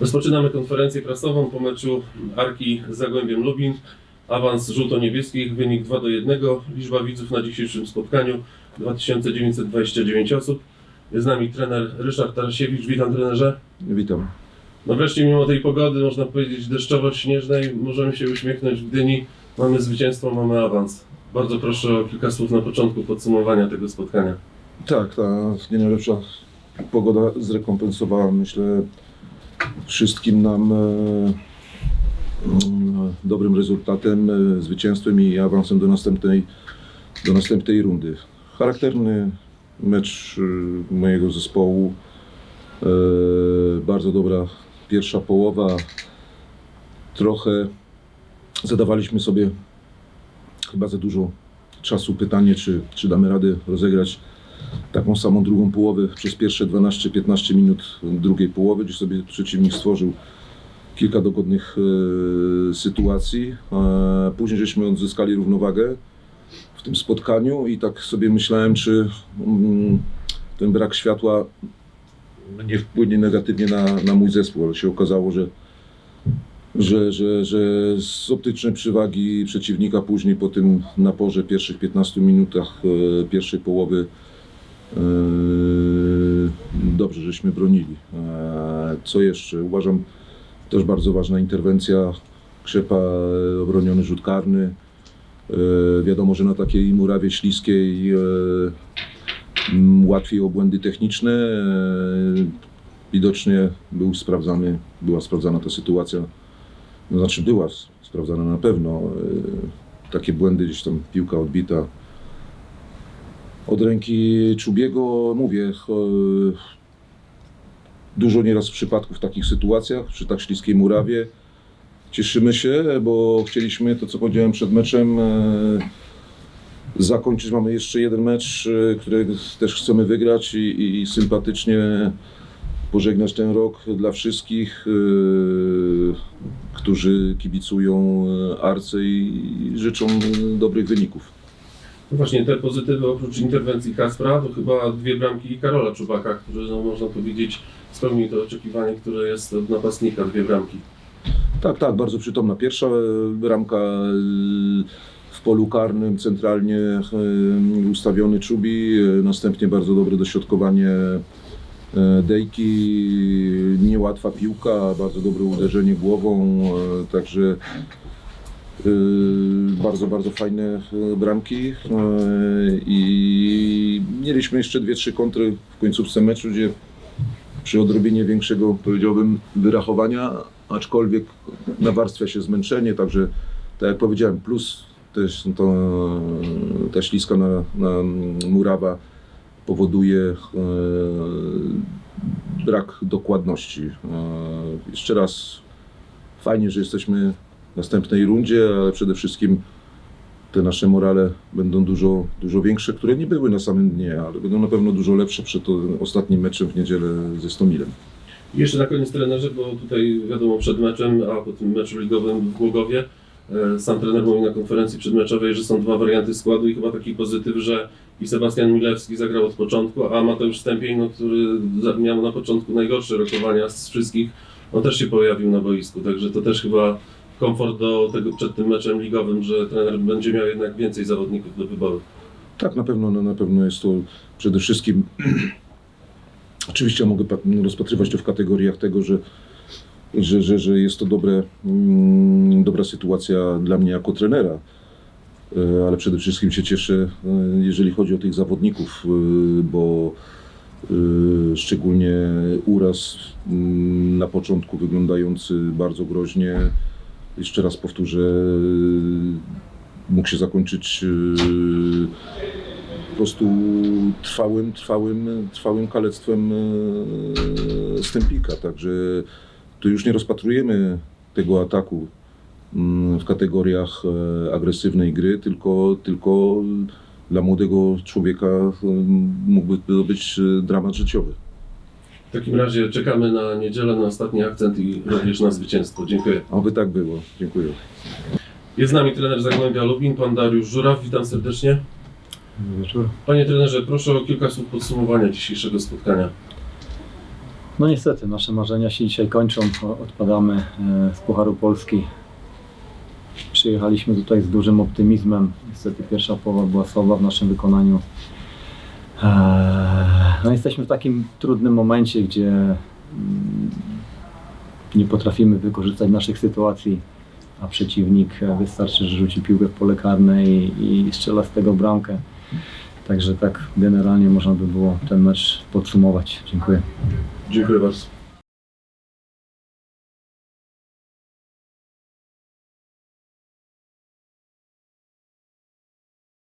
Rozpoczynamy konferencję prasową po meczu Arki z Zagłębiem Lubin. Awans żółto-niebieskich, wynik 2 do 1. Liczba widzów na dzisiejszym spotkaniu 2929 osób. Jest z nami trener Ryszard Tarasiewicz. Witam trenerze. Witam. No wreszcie mimo tej pogody, można powiedzieć deszczowo-śnieżnej, możemy się uśmiechnąć w Gdyni. Mamy zwycięstwo, mamy awans. Bardzo proszę o kilka słów na początku podsumowania tego spotkania. Tak, ta nie najlepsza pogoda zrekompensowała, myślę, wszystkim nam e, mm, dobrym rezultatem, e, zwycięstwem i awansem do następnej, do następnej rundy. Charakterny mecz e, mojego zespołu. Bardzo dobra pierwsza połowa. Trochę zadawaliśmy sobie chyba za dużo czasu pytanie, czy, czy damy radę rozegrać taką samą drugą połowę przez pierwsze 12-15 minut drugiej połowy, gdzie sobie przeciwnik stworzył kilka dogodnych e, sytuacji. E, później żeśmy odzyskali równowagę w tym spotkaniu i tak sobie myślałem, czy mm, ten brak światła nie wpłynie negatywnie na, na mój zespół, ale się okazało, że że, że, że z optycznej przewagi przeciwnika później po tym naporze pierwszych 15 minutach e, pierwszej połowy dobrze żeśmy bronili. E, co jeszcze? Uważam też bardzo ważna interwencja Krzepa, e, obroniony rzut karny. Wiadomo, że na takiej murawie śliskiej łatwiej o błędy techniczne. Widocznie był sprawdzany, była sprawdzana ta sytuacja no, znaczy była sprawdzana na pewno. Takie błędy, gdzieś tam piłka odbita. Od ręki Czubiego mówię, ch- dużo nieraz przypadków w takich sytuacjach, przy tak śliskiej murawie. Cieszymy się, bo chcieliśmy to, co powiedziałem przed meczem, e, zakończyć. Mamy jeszcze jeden mecz, e, który też chcemy wygrać i, i, sympatycznie pożegnać ten rok dla wszystkich, którzy kibicują Arce i życzą dobrych wyników. No właśnie te pozytywy oprócz interwencji Kaspra to chyba dwie bramki Karola Czubaka, który no, można powiedzieć spełnił to oczekiwanie, które jest od napastnika, dwie bramki. Tak, tak, bardzo przytomna. Pierwsza yy, ramka yy, w polu karnym, centralnie yy, ustawiony Czubi, następnie bardzo dobre dośrodkowanie Dejki, niełatwa piłka, bardzo dobre uderzenie głową, także bardzo, bardzo fajne yy, bramki yy, i mieliśmy jeszcze dwie, trzy kontry w końcówce meczu, gdzie przy odrobinie większego, powiedziałbym, wyrachowania, aczkolwiek nawarstwia się zmęczenie, także tak jak powiedziałem, plus też to, ta śliska na, na murawa powoduje e, brak dokładności. E, jeszcze raz fajnie, że jesteśmy następnej rundzie, ale przede wszystkim te nasze morale będą dużo, dużo większe, które nie były na samym dnie, ale będą na pewno dużo lepsze przed ostatnim meczem w niedzielę ze Stomilem. Jeszcze na koniec trenerze, bo tutaj wiadomo przed meczem, a po tym meczu ligowym w Głogowie, e, sam trener mówił na konferencji przedmeczowej, że są dwa warianty składu i chyba taki pozytyw, że i Sebastian Milewski zagrał od początku, a Mateusz Stępień, no, który miał na początku najgorsze rokowania z wszystkich, on też się pojawił na boisku, także to też chyba komfort do tego przed tym meczem ligowym, że trener będzie miał jednak więcej zawodników do wyboru. Tak, na pewno, no, na pewno jest to przede wszystkim. Oczywiście mogę pa- rozpatrywać to w kategoriach tego, że, że, że, że jest to dobre, mm, dobra sytuacja dla mnie jako trenera. E, Ale przede wszystkim się cieszę, e, jeżeli chodzi o tych zawodników, e, bo szczególnie uraz mm, na początku wyglądający bardzo groźnie. Jeszcze raz powtórzę, mógł się zakończyć e, po prostu trwałym, trwałym, trwałym kalectwem e, Stępika. Także tu już nie rozpatrujemy tego ataku mm, w kategoriach e, agresywnej gry, tylko, tylko dla młodego człowieka mógłby to być dramat życiowy. W takim razie czekamy na niedzielę, na ostatni akcent i również na zwycięstwo. Dziękuję. Oby tak było. Dziękuję. Jest z nami trener Zagłębia Lubin, pan Dariusz Żuraw. Witam serdecznie. Wieczór. Panie trenerze, proszę o kilka słów podsumowania dzisiejszego spotkania. No niestety, nasze marzenia się dzisiaj kończą. Odpadamy e, z Pucharu Polski. Przyjechaliśmy tutaj z dużym optymizmem. Niestety pierwsza połowa była słaba w naszym wykonaniu. Eee, No jesteśmy w takim trudnym momencie, gdzie mm, nie potrafimy wykorzystać naszych sytuacji, a przeciwnik e, wystarczy, że rzuci piłkę w pole karne i, i strzela z tego bramkę. Także tak generalnie można by było ten mecz podsumować. Dziękuję. Dziękuję bardzo.